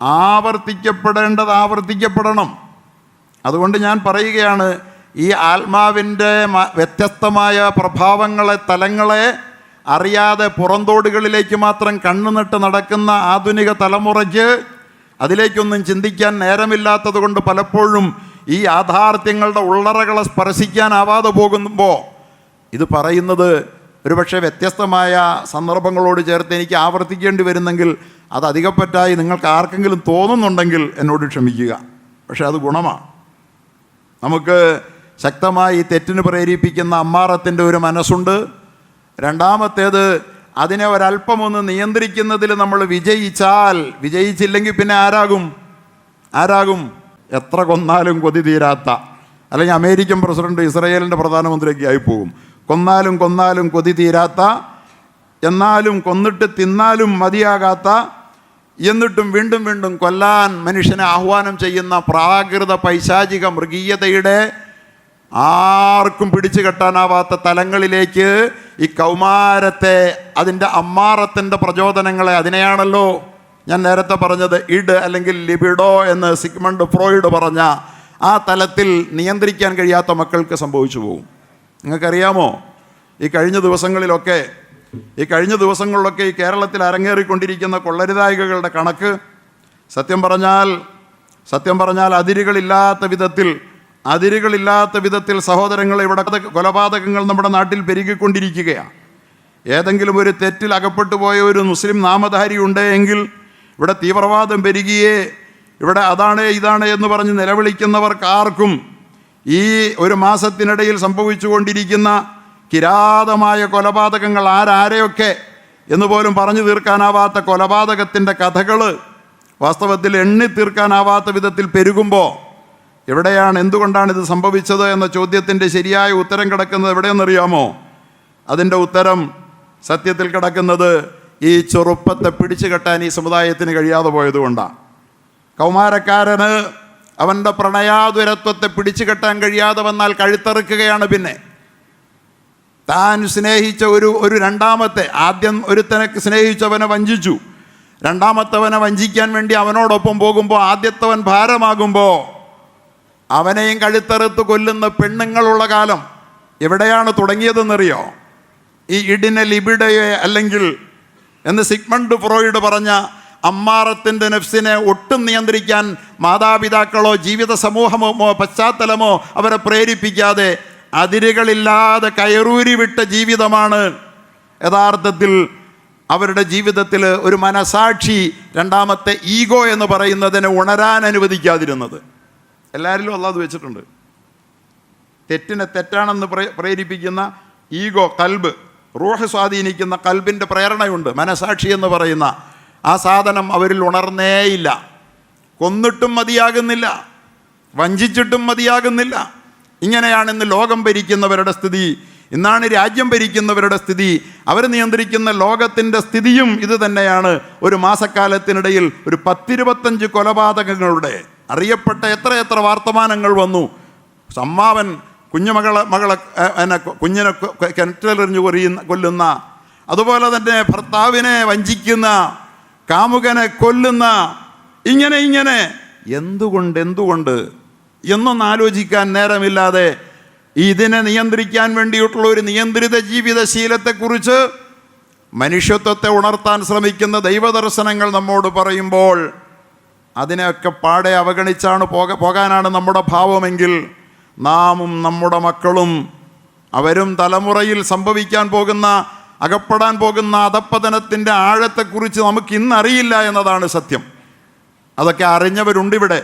ആവർത്തിക്കപ്പെടേണ്ടത് ആവർത്തിക്കപ്പെടണം. അതുകൊണ്ട് ഞാൻ പറയുകയാണ് ഈ ആത്മാവിന്റെ വ്യത്യസ്തമായ പ്രഭാവങ്ങളെ തലങ്ങളെ അറിയാതെ പുറന്തോടുകളിലേക്ക് മാത്രം കണ്ണുനട്ട് നടക്കുന്ന ആധുനിക തലമുറയ്ക്ക് അതിലേക്കൊന്നും ചിന്തിക്കാൻ നേരമില്ലാത്തത് കൊണ്ട് പലപ്പോഴും ഈ യാഥാർത്ഥ്യങ്ങളുടെ ഉള്ളറകളെ സ്പർശിക്കാനാവാതെ പോകുമ്പോൾ ഇത് പറയുന്നത് ഒരുപക്ഷെ വ്യത്യസ്തമായ സന്ദർഭങ്ങളോട് ചേർത്ത് എനിക്ക് ആവർത്തിക്കേണ്ടി വരുന്നെങ്കിൽ അത് അധികപ്പറ്റായി നിങ്ങൾക്ക് ആർക്കെങ്കിലും തോന്നുന്നുണ്ടെങ്കിൽ എന്നോട് ക്ഷമിക്കുക. പക്ഷേ അത് ഗുണമാണ്. നമുക്ക് ശക്തമായി തെറ്റിന് പ്രേരിപ്പിക്കുന്ന അമ്മാറത്തിന്റെ ഒരു മനസ്സുണ്ട്. രണ്ടാമത്തേത് അതിനെ ഒരല്പമൊന്ന് നിയന്ത്രിക്കുന്നതിൽ നമ്മൾ വിജയിച്ചാൽ വിജയിച്ചില്ലെങ്കിൽ പിന്നെ ആരാകും? ആരാകും? എത്ര കൊന്നാലും കൊതി തീരാത്ത അല്ലെങ്കിൽ അമേരിക്കൻ പ്രസിഡന്റ് ഇസ്രയേലിന്റെ പ്രധാനമന്ത്രിയൊക്കെ ആയിപ്പോകും. പോകും കൊന്നാലും കൊന്നാലും കൊതി തീരാത്ത എന്നാലും കൊന്നിട്ട് തിന്നാലും മതിയാകാത്ത എന്നിട്ടും വീണ്ടും വീണ്ടും കൊല്ലാൻ മനുഷ്യനെ ആഹ്വാനം ചെയ്യുന്ന പ്രാകൃത പൈശാചിക മൃഗീയതയുടെ ആർക്കും പിടിച്ചു കെട്ടാനാവാത്ത തലങ്ങളിലേക്ക് ഈ കൗമാരത്തെ അതിന്റെ അമ്മാറത്തിന്റെ പ്രചോദനങ്ങളെ അതിനെയാണല്ലോ ഞാൻ നേരത്തെ പറഞ്ഞത് ഇഡ് അല്ലെങ്കിൽ ലിബിഡോ എന്ന് സിഗ്മണ്ട് ഫ്രോയിഡ് പറഞ്ഞ ആ തലത്തിൽ നിയന്ത്രിക്കാൻ കഴിയാത്ത മക്കൾക്ക് സംഭവിച്ചു പോകും നിങ്ങൾക്കറിയാമോ? ഈ കഴിഞ്ഞ ദിവസങ്ങളിലൊക്കെ ഈ കഴിഞ്ഞ ദിവസങ്ങളിലൊക്കെ ഈ കേരളത്തിൽ അരങ്ങേറിക്കൊണ്ടിരിക്കുന്ന കൊള്ളരുതായികകളുടെ കണക്ക് സത്യം പറഞ്ഞാൽ സത്യം പറഞ്ഞാൽ അതിരുകളില്ലാത്ത വിധത്തിൽ അതിരുകളില്ലാത്ത വിധത്തിൽ സഹോദരങ്ങൾ ഇവിടെ കൊലപാതകങ്ങൾ നമ്മുടെ നാട്ടിൽ പെരുകിക്കൊണ്ടിരിക്കുകയാണ്. ഏതെങ്കിലും ഒരു തെറ്റിൽ അകപ്പെട്ടു പോയ ഒരു മുസ്ലിം നാമധാരി ഉണ്ടെങ്കിൽ ഇവിടെ തീവ്രവാദം പെരുകിയേ ഇവിടെ അതാണ് ഇതാണ് എന്ന് പറഞ്ഞ് നിലവിളിക്കുന്നവർക്കാർക്കും ഈ ഒരു മാസത്തിനിടയിൽ സംഭവിച്ചുകൊണ്ടിരിക്കുന്ന കിരാതമായ കൊലപാതകങ്ങൾ ആരാരെയൊക്കെ എന്ന് പോലും പറഞ്ഞു തീർക്കാനാവാത്ത കൊലപാതകത്തിന്റെ കഥകൾ വാസ്തവത്തിൽ എണ്ണി തീർക്കാനാവാത്ത വിധത്തിൽ പെരുകുമ്പോൾ എവിടെയാണ് എന്തുകൊണ്ടാണ് ഇത് സംഭവിച്ചത് എന്ന ചോദ്യത്തിന്റെ ശരിയായ ഉത്തരം കിടക്കുന്നത് എവിടെയെന്നറിയാമോ? അതിന്റെ ഉത്തരം സത്യത്തിൽ കിടക്കുന്നത് ഈ ചെറുപ്പത്തെ പിടിച്ചു കെട്ടാൻ ഈ സമുദായത്തിന് കഴിയാതെ പോയതുകൊണ്ടാണ് കൗമാരക്കാരന് അവന്റെ പ്രണയാതുരത്വത്തെ പിടിച്ചു കെട്ടാൻ കഴിയാതെ വന്നാൽ കഴുത്തറുക്കുകയാണ് പിന്നെ. താൻ സ്നേഹിച്ച ഒരു ഒരു രണ്ടാമത്തെ ആദ്യം ഒരുത്തനെ സ്നേഹിച്ചവനെ വഞ്ചിച്ചു. രണ്ടാമത്തവനെ വഞ്ചിക്കാൻ വേണ്ടി അവനോടൊപ്പം പോകുമ്പോൾ ആദ്യത്തവൻ ഭാരമാകുമ്പോൾ അവനെയും കഴുത്തറുത്ത് കൊല്ലുന്ന പെണ്ണുങ്ങളുള്ള കാലം എവിടെയാണ് തുടങ്ങിയതെന്നറിയോ? ഈ ഇടിനെ ലിബിഡയെ അല്ലെങ്കിൽ എന്ന് സിഗ്മണ്ട് ഫ്രോയിഡ് പറഞ്ഞ അമ്മാറത്തിന്റെ നെഫ്സിനെ ഒട്ടും നിയന്ത്രിക്കാൻ മാതാപിതാക്കളോ ജീവിത സമൂഹമോ പശ്ചാത്തലമോ അവരെ പ്രേരിപ്പിക്കാതെ അതിരുകളില്ലാതെ കയറൂരി വിട്ട ജീവിതമാണ്. യഥാർത്ഥത്തിൽ അവരുടെ ജീവിതത്തിൽ ഒരു മനസാക്ഷി രണ്ടാമത്തെ ഈഗോ എന്ന് പറയുന്നതിനെ ഉണരാൻ അനുവദിക്കാതിരുന്നത്. എല്ലാവരിലും അല്ലാതെ വെച്ചിട്ടുണ്ട്. തെറ്റിനെ തെറ്റാണെന്ന് പ്രേ- പ്രേരിപ്പിക്കുന്ന ഈഗോ കൽബ് റൂഹ് സ്വാധീനിക്കുന്ന കൽബിന്റെ പ്രേരണയുണ്ട്. മനസാക്ഷി എന്ന് പറയുന്ന ആ സാധനം അവരിൽ ഉണർന്നേയില്ല. കൊന്നിട്ടും മതിയാകുന്നില്ല. വഞ്ചിച്ചിട്ടും മതിയാകുന്നില്ല. ഇങ്ങനെയാണ് ഇന്ന് ലോകം ഭരിക്കുന്നവരുടെ സ്ഥിതി. ഇന്നാണ് രാജ്യം ഭരിക്കുന്നവരുടെ സ്ഥിതി. അവർ നിയന്ത്രിക്കുന്ന ലോകത്തിന്റെ സ്ഥിതിയും ഇത് തന്നെയാണ്. ഒരു മാസക്കാലത്തിനിടയിൽ ഒരു പത്തിരുപത്തഞ്ച് കൊലപാതകങ്ങളുടെ അറിയപ്പെട്ട എത്ര എത്ര വർത്തമാനങ്ങൾ വന്നു. സമ്മാവൻ കുഞ്ഞുമകളെ മകളെ എന്നെ കുഞ്ഞിനെ കിണറ്റിലെറിഞ്ഞു കൊറിയുന്ന കൊല്ലുന്ന അതുപോലെ തന്നെ ഭർത്താവിനെ വഞ്ചിക്കുന്ന കാമുകനെ കൊല്ലുന്ന ഇങ്ങനെ ഇങ്ങനെ. എന്തുകൊണ്ട് എന്തുകൊണ്ട്? എന്നൊന്ന് ആലോചിക്കാൻ നേരമില്ലാതെ ഇതിനെ നിയന്ത്രിക്കാൻ വേണ്ടിയിട്ടുള്ള ഒരു നിയന്ത്രിത ജീവിതശീലത്തെക്കുറിച്ച് മനുഷ്യത്വത്തെ ഉണർത്താൻ ശ്രമിക്കുന്ന ദൈവദർശനങ്ങൾ നമ്മോട് പറയുമ്പോൾ അതിനെയൊക്കെ പാടെ അവഗണിച്ചാണ് പോക പോകാനാണ് നമ്മുടെ ഭാവമെങ്കിൽ നാമും നമ്മുടെ മക്കളും അവരും തലമുറയിൽ സംഭവിക്കാൻ പോകുന്ന അകപ്പെടാൻ പോകുന്ന അധപ്പതനത്തിന്റെ ആഴത്തെക്കുറിച്ച് നമുക്ക് ഇന്നറിയില്ല എന്നതാണ് സത്യം. അതൊക്കെ അറിഞ്ഞവരുണ്ട് ഇവിടെ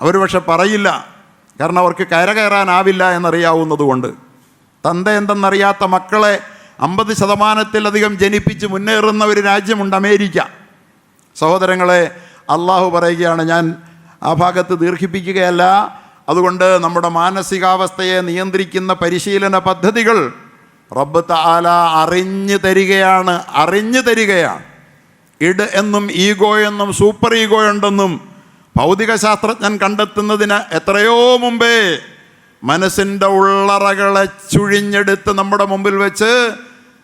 അവർ പക്ഷെ പറയില്ല. കാരണം അവർക്ക് കയറകയറാനാവില്ല എന്നറിയാവുന്നതുകൊണ്ട്. തന്ത എന്തെന്നറിയാത്ത മക്കളെ അമ്പത് ശതമാനത്തിലധികം ജനിപ്പിച്ച് മുന്നേറുന്ന ഒരു രാജ്യമുണ്ട് അമേരിക്ക. സഹോദരങ്ങളെ അള്ളാഹു പറയുകയാണ് ഞാൻ ആ ഭാഗത്ത് ദീർഘിപ്പിക്കുകയല്ല. അതുകൊണ്ട് നമ്മുടെ മാനസികാവസ്ഥയെ നിയന്ത്രിക്കുന്ന പരിശീലന പദ്ധതികൾ റബ്ബ് താല അറിഞ്ഞു തരികയാണ് അറിഞ്ഞു തരികയാണ്. ഇഡ് എന്നും ഈഗോ എന്നും സൂപ്പർ ഈഗോ ഉണ്ടെന്നും ഭൗതിക ശാസ്ത്രജ്ഞൻ കണ്ടെത്തുന്നതിന് എത്രയോ മുമ്പേ മനസ്സിന്റെ ഉള്ളറകളെ ചുഴിഞ്ഞെടുത്ത് നമ്മുടെ മുമ്പിൽ വെച്ച്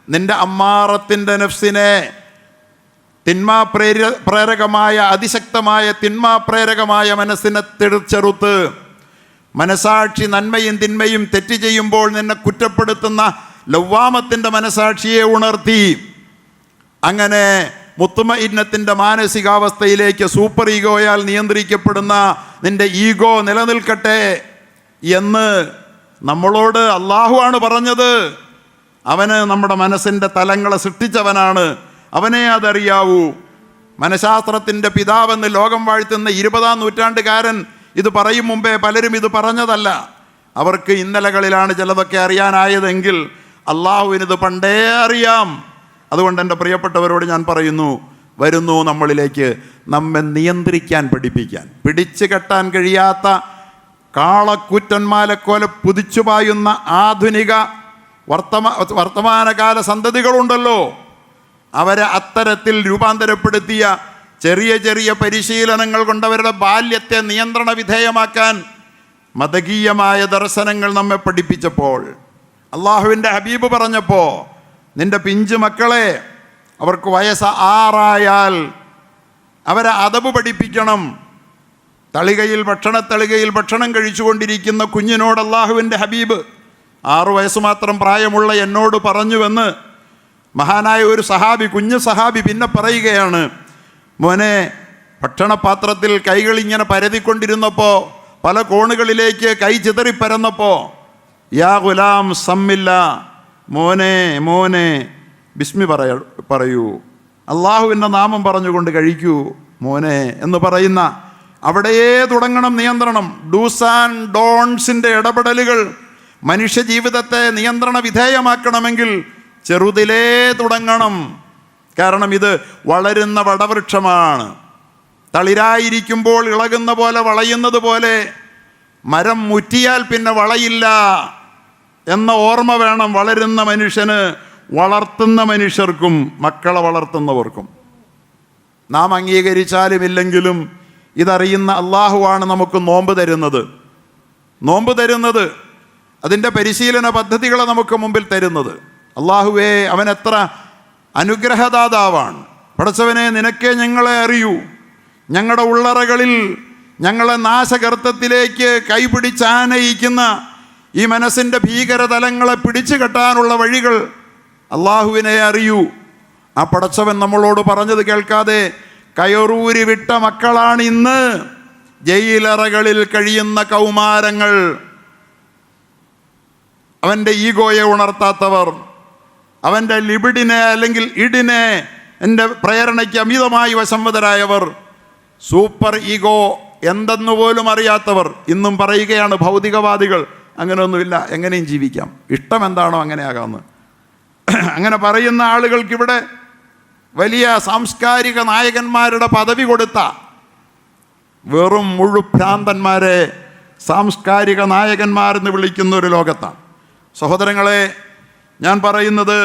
നിന്റെ അമ്മാറത്തിന്റെ നഫ്സിനെ തിന്മാ പ്രേര പ്രേരകമായ അതിശക്തമായ തിന്മാ പ്രേരകമായ മനസ്സിനെ തെടിച്ചെറുത്ത് മനസാക്ഷി നന്മയും തിന്മയും തെറ്റ് ചെയ്യുമ്പോൾ നിന്നെ കുറ്റപ്പെടുത്തുന്ന ലവ്വാമത്തിന്റെ മനസാക്ഷിയെ ഉണർത്തി. അങ്ങനെ മുത്തുമ ഇന്നത്തിന്റെ മാനസികാവസ്ഥയിലേക്ക് സൂപ്പർ ഈഗോയാൽ നിയന്ത്രിക്കപ്പെടുന്ന നിന്റെ ഈഗോ നിലനിൽക്കട്ടെ എന്ന് നമ്മളോട് അള്ളാഹുവാണ് പറഞ്ഞത്. അവന് നമ്മുടെ മനസ്സിന്റെ തലങ്ങളെ സൃഷ്ടിച്ചവനാണ്. അവനെ അതറിയാവൂ. മനഃശാസ്ത്രത്തിന്റെ പിതാവെന്ന് ലോകം വാഴ്ത്തുന്ന ഇരുപതാം നൂറ്റാണ്ടുകാരൻ ഇത് പറയും മുമ്പേ പലരും ഇത് പറഞ്ഞതല്ല. അവർക്ക് ഇന്നലകളിലാണ് ചിലതൊക്കെ അറിയാനായതെങ്കിൽ അള്ളാഹുവിനിത് പണ്ടേ അറിയാം. അതുകൊണ്ട് എന്റെ പ്രിയപ്പെട്ടവരോട് ഞാൻ പറയുന്നു വരുന്നു നമ്മളിലേക്ക് നമ്മെ നിയന്ത്രിക്കാൻ പഠിപ്പിക്കാൻ. പിടിച്ചു കെട്ടാൻ കഴിയാത്ത കാളക്കുറ്റന്മാരെക്കോലെ പുതിച്ചു പായുന്ന ആധുനിക വർത്തമാ വർത്തമാനകാല സന്തതികളുണ്ടല്ലോ. അവരെ അത്തരത്തിൽ രൂപാന്തരപ്പെടുത്തിയ ചെറിയ ചെറിയ പരിശീലനങ്ങൾ കൊണ്ടവരുടെ ബാല്യത്തെ നിയന്ത്രണ വിധേയമാക്കാൻ മതകീയമായ ദർശനങ്ങൾ നമ്മെ പഠിപ്പിച്ചപ്പോൾ അള്ളാഹുവിന്റെ ഹബീബ് പറഞ്ഞപ്പോൾ നിന്റെ പിഞ്ചു മക്കളെ അവർക്ക് വയസ്സ് ആറായാൽ അവരെ അതവ് പഠിപ്പിക്കണം. തളികയിൽ ഭക്ഷണ തളികയിൽ ഭക്ഷണം കഴിച്ചുകൊണ്ടിരിക്കുന്ന കുഞ്ഞിനോട് അള്ളാഹുവിന്റെ ഹബീബ് ആറു വയസ്സ് മാത്രം പ്രായമുള്ള എന്നോട് പറഞ്ഞുവെന്ന് മഹാനായ ഒരു സഹാബി കുഞ്ഞു സഹാബി പിന്നെ പറയുകയാണ് മോനെ ഭക്ഷണപാത്രത്തിൽ കൈകൾ ഇങ്ങനെ പരതിക്കൊണ്ടിരുന്നപ്പോൾ പല കോണുകളിലേക്ക് കൈ ചിതറിപ്പരന്നപ്പോൾ യാ ഗുലാം സമ്മില്ല മോനെ മോനെ ബിസ്മി പറയ പറയൂ. അള്ളാഹുവിന്റെ നാമം പറഞ്ഞുകൊണ്ട് കഴിക്കൂ മോനെ എന്ന് പറയുന്ന അവിടെയേ തുടങ്ങണം നിയന്ത്രണം. ഡൂസ് ആൻഡ് ഡോൺസിന്റെ ഇടപെടലുകൾ മനുഷ്യ ജീവിതത്തെ നിയന്ത്രണ വിധേയമാക്കണമെങ്കിൽ ചെറുതിലേ തുടങ്ങണം. കാരണം ഇത് വളരുന്ന വടവൃക്ഷമാണ്. തളിരായിരിക്കുമ്പോൾ ഇളകുന്ന പോലെ വളയുന്നത് പോലെ മരം മുറ്റിയാൽ പിന്നെ വളയില്ല എന്ന ഓർമ്മ വേണം വളരുന്ന മനുഷ്യന് വളർത്തുന്ന മനുഷ്യർക്കും മക്കളെ വളർത്തുന്നവർക്കും. നാം അംഗീകരിച്ചാലും ഇല്ലെങ്കിലും ഇതറിയുന്ന അള്ളാഹുവാണ് നമുക്ക് നോമ്പ് തരുന്നത്. നോമ്പ് തരുന്നത് അതിന്റെ പരിശീലന പദ്ധതികളെ നമുക്ക് മുമ്പിൽ തരുന്നത്. അള്ളാഹുവേ അവൻ എത്ര അനുഗ്രഹദാതാവാണ്. പടച്ചവനെ നിനക്കേ ഞങ്ങളെ അറിയൂ. ഞങ്ങളുടെ ഉള്ളറകളിൽ ഞങ്ങളെ നാശകർത്തത്തിലേക്ക് കൈപിടിച്ചാനയിക്കുന്ന ഈ മനസ്സിന്റെ ഭീകരതലങ്ങളെ പിടിച്ചു കെട്ടാനുള്ള വഴികൾ അള്ളാഹുവിനെ അറിയൂ. ആ പടച്ചവൻ നമ്മളോട് പറഞ്ഞത് കേൾക്കാതെ കയറൂരി വിട്ട മക്കളാണ് ഇന്ന് ജയിലറകളിൽ കഴിയുന്ന കൗമാരങ്ങൾ. അവന്റെ ഈഗോയെ ഉണർത്താത്തവർ അവന്റെ ലിബിഡിനെ അല്ലെങ്കിൽ ഇഡിനെ എന്റെ പ്രേരണയ്ക്ക് അമിതമായി വശംവതരായവർ. സൂപ്പർ ഈഗോ എന്തെന്ന് പോലും അറിയാത്തവർ ഇന്നും പറയുകയാണ് ഭൗതികവാദികൾ. അങ്ങനെയൊന്നുമില്ല എങ്ങനെയും ജീവിക്കാം. ഇഷ്ടം എന്താണോ അങ്ങനെയാകാമെന്ന് *clears throat* അങ്ങനെ പറയുന്ന ആളുകൾക്കിവിടെ വലിയ സാംസ്കാരിക നായകന്മാരുടെ പദവി കൊടുത്ത വെറും മുഴുഭ്രാന്തന്മാരെ സാംസ്കാരിക നായകന്മാരെന്ന് വിളിക്കുന്ന ഒരു ലോകത്താണ്. സഹോദരങ്ങളെ ഞാൻ പറയുന്നത്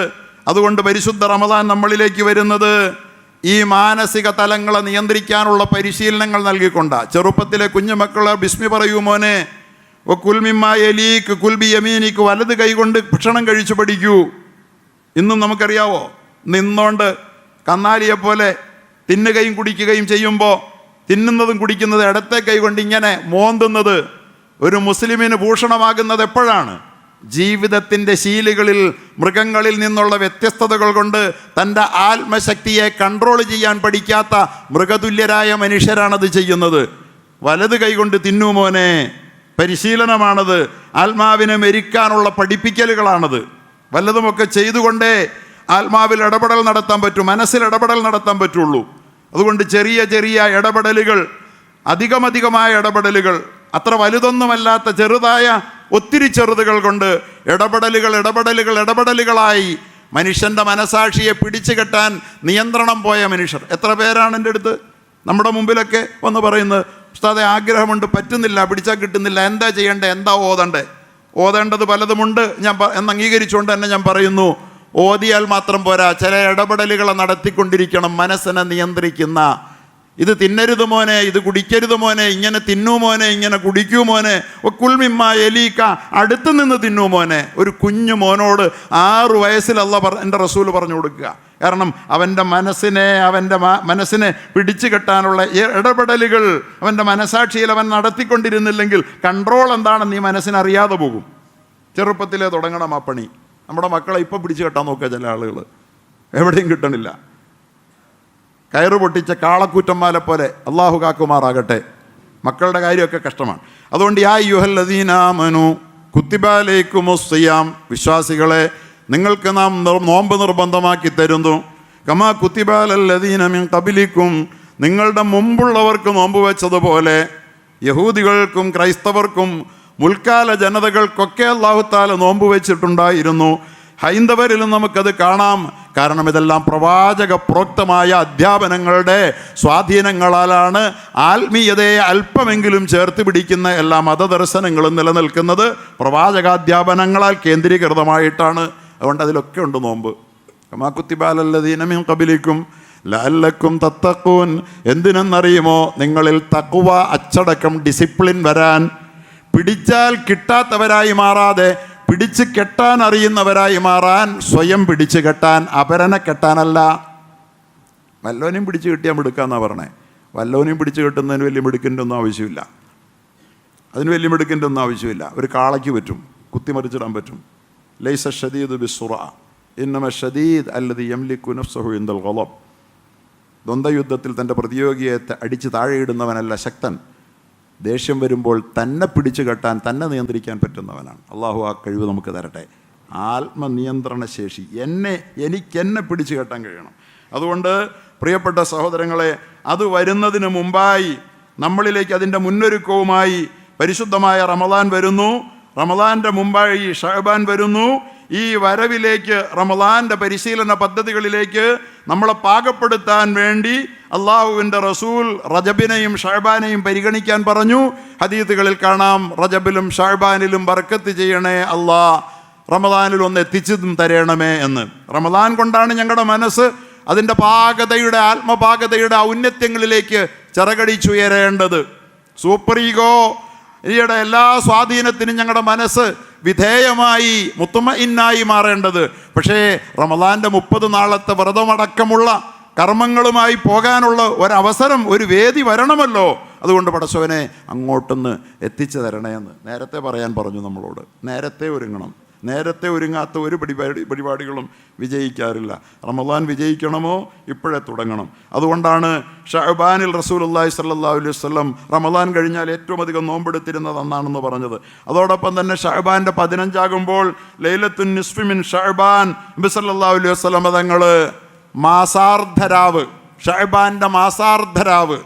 അതുകൊണ്ട് പരിശുദ്ധ റമദാൻ നമ്മളിലേക്ക് വരുന്നത് ഈ മാനസിക തലങ്ങളെ നിയന്ത്രിക്കാനുള്ള പരിശീലനങ്ങൾ നൽകിക്കൊണ്ട. ചെറുപ്പത്തിലെ കുഞ്ഞുമക്കളെ ബിസ്മി പറയൂ മോനെ. കുൽമിമ്മ എലീക്ക് കുൽബി യമീനിക്ക് വലത് കൈകൊണ്ട് ഭക്ഷണം കഴിച്ചു പഠിക്കൂ. ഇന്നും നമുക്കറിയാവോ? നിന്നോണ്ട് കന്നാലിയെ പോലെ തിന്നുകയും കുടിക്കുകയും ചെയ്യുമ്പോൾ തിന്നുന്നതും കുടിക്കുന്നതും ഇടത്തെ കൈകൊണ്ട് ഇങ്ങനെ മോന്തുന്നത് ഒരു മുസ്ലിമിന് ഭൂഷണമാകുന്നത് എപ്പോഴാണ്? ജീവിതത്തിന്റെ ശീലുകളിൽ മൃഗങ്ങളിൽ നിന്നുള്ള വ്യത്യസ്തതകൾ കൊണ്ട് തന്റെ ആത്മശക്തിയെ കൺട്രോൾ ചെയ്യാൻ പഠിക്കാത്ത മൃഗതുല്യരായ മനുഷ്യരാണത് ചെയ്യുന്നത്. വലത് കൈകൊണ്ട് തിന്നുമോനെ പരിശീലനമാണത്. ആത്മാവിനെ മെരിക്കാനുള്ള പഠിപ്പിക്കലുകളാണത്. വല്ലതുമൊക്കെ ചെയ്തുകൊണ്ടേ ആത്മാവിൽ ഇടപെടൽ നടത്താൻ പറ്റൂ മനസ്സിൽ ഇടപെടൽ നടത്താൻ പറ്റുള്ളൂ. അതുകൊണ്ട് ചെറിയ ചെറിയ ഇടപെടലുകൾ അധികമധികമായ ഇടപെടലുകൾ അത്ര വലുതൊന്നുമല്ലാത്ത ചെറുതായ ഒത്തിരി ചെറുതുകൾ കൊണ്ട് ഇടപെടലുകൾ ഇടപെടലുകൾ ഇടപെടലുകളായി മനുഷ്യന്റെ മനസാക്ഷിയെ പിടിച്ചു കെട്ടാൻ നിയന്ത്രണം പോയ മനുഷ്യർ. എത്ര പേരാണ് എന്റെ അടുത്ത്? നമ്മുടെ മുമ്പിലൊക്കെ വന്ന് പറയുന്നത് ഉസ്താദെ ആഗ്രഹമുണ്ട് പറ്റുന്നില്ല പിടിച്ചാൽ കിട്ടുന്നില്ല എന്താ ചെയ്യേണ്ടത് എന്താ ഓതണ്ടേ? ഓതേണ്ടത് പലതുമുണ്ട് ഞാൻ എന്ന് അംഗീകരിച്ചുകൊണ്ട് തന്നെ ഞാൻ പറയുന്നു ഓതിയാൽ മാത്രം പോരാ ചില ഇടപെടലുകളെ നടത്തിക്കൊണ്ടിരിക്കണം മനസ്സിനെ നിയന്ത്രിക്കുന്ന ഇത് തിന്നരുത് മോനെ ഇത് കുടിക്കരുത് മോനെ ഇങ്ങനെ തിന്നൂ മോനെ ഇങ്ങനെ കുടിക്കൂ മോനെ. കുൽമിമ്മ എലീക്ക അടുത്ത് നിന്ന് തിന്നൂ മോനെ. ഒരു കുഞ്ഞു മോനോട് ആറ് വയസ്സിലല്ല പറ എന്റെ റസൂൽ പറഞ്ഞു കൊടുക്കുക. കാരണം അവന്റെ മനസ്സിനെ അവന്റെ മനസ്സിനെ പിടിച്ചു കെട്ടാനുള്ള ഇടപെടലുകൾ അവന്റെ മനസാക്ഷിയിൽ അവൻ നടത്തിക്കൊണ്ടിരുന്നില്ലെങ്കിൽ കൺട്രോൾ എന്താണെന്ന് ഈ മനസ്സിനറിയാതെ പോകും. ചെറുപ്പത്തിലേ തുടങ്ങണം ആ പണി. നമ്മുടെ മക്കളെ ഇപ്പം പിടിച്ചു കെട്ടാൻ നോക്കുക ചില ആളുകൾ എവിടെയും കിട്ടണില്ല. കയറ് പൊട്ടിച്ച കാളക്കൂറ്റന്മാരെ പോലെ അള്ളാഹു കാക്കുമാറാകട്ടെ. മക്കളുടെ കാര്യമൊക്കെ കഷ്ടമാണ്. അതുകൊണ്ട് യാ യുഹല്ലദീനാമനു കുത്തിബാലേക്കുമൊസ്യാം വിശ്വാസികളെ നിങ്ങൾക്ക് നാം നോമ്പ് നിർബന്ധമാക്കി തരുന്നു. കമാ കുത്തിബാലല്ലദീനമിൻ കബിലിക്കും നിങ്ങളുടെ മുമ്പുള്ളവർക്ക് നോമ്പ് വെച്ചതുപോലെ യഹൂദികൾക്കും ക്രൈസ്തവർക്കും മുൽക്കാല ജനതകൾക്കൊക്കെ അള്ളാഹുത്താല നോമ്പ് വെച്ചിട്ടുണ്ടായിരുന്നു. ഹൈന്ദവരിലും നമുക്കത് കാണാം. കാരണം ഇതെല്ലാം പ്രവാചക പ്രോക്തമായ അധ്യാപനങ്ങളുടെ സ്വാധീനങ്ങളാലാണ് ആത്മീയതയെ അല്പമെങ്കിലും ചേർത്ത് പിടിക്കുന്ന എല്ലാ മതദർശനങ്ങളും നിലനിൽക്കുന്നത്. പ്രവാചകാധ്യാപനങ്ങളാൽ കേന്ദ്രീകൃതമായിട്ടാണ്. അതുകൊണ്ട് അതിലൊക്കെ ഉണ്ട് നോമ്പ്. കമാക്കുത്തിബാലല്ലദീനമിൻ കബിലിക്കും ലാലക്കും തത്തക്കൂൻ എന്തിനെന്നറിയുമോ? നിങ്ങളിൽ തക്കുവ അച്ചടക്കം ഡിസിപ്ലിൻ വരാൻ പിടിച്ചാൽ കിട്ടാത്തവരായി മാറാതെ പിടിച്ച് കെട്ടാൻ അറിയുന്നവരായി മാറാൻ സ്വയം പിടിച്ച് കെട്ടാൻ അപരനെ കെട്ടാനല്ല. വല്ലോനെയും പിടിച്ച് കെട്ടിയാൽ മിടുക്കാന്നാ പറഞ്ഞേ. വല്ലോനെയും പിടിച്ച് കെട്ടുന്നതിന് വലിയ മിടുക്കിന്റെ ഒന്നും ആവശ്യമില്ല. അതിന് വലിയ മിടുക്കിന്റെ ഒന്നും ആവശ്യമില്ല. ഒരു കാളയ്ക്ക് പറ്റും കുത്തിമറിച്ചിടാൻ പറ്റും. ലൈസ ഷദീദ് ബിസുറ ഇന്നമ ഷദീദ് അല്ലത് യംലിക്കു നഫ്സഹു ഇന്ദൽ ഗളബ് ദ്വന്ദ്വയുദ്ധത്തിൽ തന്റെ പ്രതിയോഗിയെ അടിച്ച് താഴെയിടുന്നവനല്ല ശക്തൻ. ദേഷ്യം വരുമ്പോൾ തന്നെ പിടിച്ചു കെട്ടാൻ തന്നെ നിയന്ത്രിക്കാൻ പറ്റുന്നവനാണ്. അള്ളാഹു ആ കഴിവ് നമുക്ക് തരട്ടെ. ആത്മനിയന്ത്രണ ശേഷി. എന്നെ എനിക്കെന്നെ പിടിച്ചു കെട്ടാൻ കഴിയണം. അതുകൊണ്ട് പ്രിയപ്പെട്ട സഹോദരങ്ങളെ അത് വരുന്നതിന് മുമ്പായി നമ്മളിലേക്ക് അതിന്റെ മുന്നൊരുക്കവുമായി പരിശുദ്ധമായ റമദാൻ വരുന്നു. റമദാന്റെ മുമ്പായി ഷഹബാൻ വരുന്നു. ഈ വരവിലേക്ക് റമദാന്റെ പരിശീലന പദ്ധതികളിലേക്ക് നമ്മളെ പാകപ്പെടുത്താൻ വേണ്ടി അള്ളാഹുവിന്റെ റസൂൽ റജബിനെയും ഷഹബാനെയും പരിഗണിക്കാൻ പറഞ്ഞു. ഹദീത്തുകളിൽ കാണാം റജബിലും ഷഹബാനിലും ബർക്കത്ത് ചെയ്യണേ അള്ളാ റമദാനിൽ ഒന്ന് എത്തിച്ചതും തരണമേ എന്ന്. റമദാൻ കൊണ്ടാണ് ഞങ്ങളുടെ മനസ്സ് അതിന്റെ പാകതയുടെ ആത്മപാകതയുടെ ഔന്നത്യങ്ങളിലേക്ക് ചിറകടിച്ചുയരേണ്ടത്. സൂപ്പർ ഈഗോ ഈയുടെ എല്ലാ സ്വാധീനത്തിനും ഞങ്ങളുടെ മനസ്സ് വിധേയമായി മുത്തുമ ഇന്നായി മാറേണ്ടത്. പക്ഷേ റമദാന്റെ മുപ്പത് നാളത്തെ വ്രതമടക്കമുള്ള കർമ്മങ്ങളുമായി പോകാനുള്ള ഒരവസരം ഒരു വേദി വരണമല്ലോ. അതുകൊണ്ട് പടച്ചവനെ അങ്ങോട്ടൊന്ന് എത്തിച്ചു തരണേ എന്ന് നേരത്തെ പറയാൻ പറഞ്ഞു നമ്മളോട്. നേരത്തെ ഒരുങ്ങണം. നേരത്തെ ഒരുങ്ങാത്ത ഒരു പരിപാടി പരിപാടികളും വിജയിക്കാറില്ല. റമദാൻ വിജയിക്കണമോ? ഇപ്പോഴേ തുടങ്ങണം. അതുകൊണ്ടാണ് ഷഹബാനിൽ റസൂലുല്ലാഹി സല്ലാ അലൈഹി സ്വല്ലം റമദാൻ കഴിഞ്ഞാൽ ഏറ്റവും അധികം നോമ്പെടുത്തിരുന്നത് അന്നാണെന്ന് പറഞ്ഞത്. അതോടൊപ്പം തന്നെ ഷഹബാന്റെ പതിനഞ്ചാകുമ്പോൾ ലൈലത്തുൻ നിസ്ഫിമിൻ ഷഹബാൻ നബി സല്ലല്ലാഹു അലൈഹി വസ്ലം തങ്ങൾ മാസാർദ്ധരാവ് ഷഹബാന്റെ മാസാർദ്ധരാവ്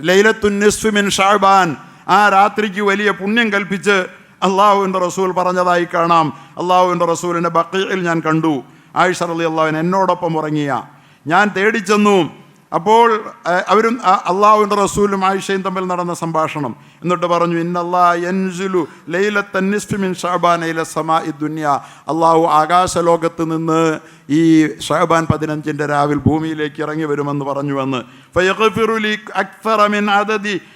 ലൈലത്തുൻ നിസ്ഫിമിൻ ഷഹബാൻ ആ രാത്രിക്ക് വലിയ പുണ്യം കൽപ്പിച്ച് അള്ളാഹുവിന്റെ റസൂൽ പറഞ്ഞതായി കാണാം. അള്ളാഹുവിന്റെ റസൂലിന്റെ ബക്കീൽ ഞാൻ കണ്ടു. ആയിഷ അലി അള്ളാഹുവിൻ എന്നോടൊപ്പം ഉറങ്ങിയ. ഞാൻ തേടിച്ചെന്നു അപ്പോൾ അവരും അള്ളാഹുവിന്റെ റസൂലും ആയിഷയും തമ്മിൽ നടന്ന സംഭാഷണം. എന്നിട്ട് പറഞ്ഞു അള്ളാഹു യൻസുലു ലോകത്ത് നിന്ന് ഈ ഷാബാൻ പതിനഞ്ചിന്റെ രാവിൽ ഭൂമിയിലേക്ക് ഇറങ്ങി വരുമെന്ന് പറഞ്ഞുവെന്ന്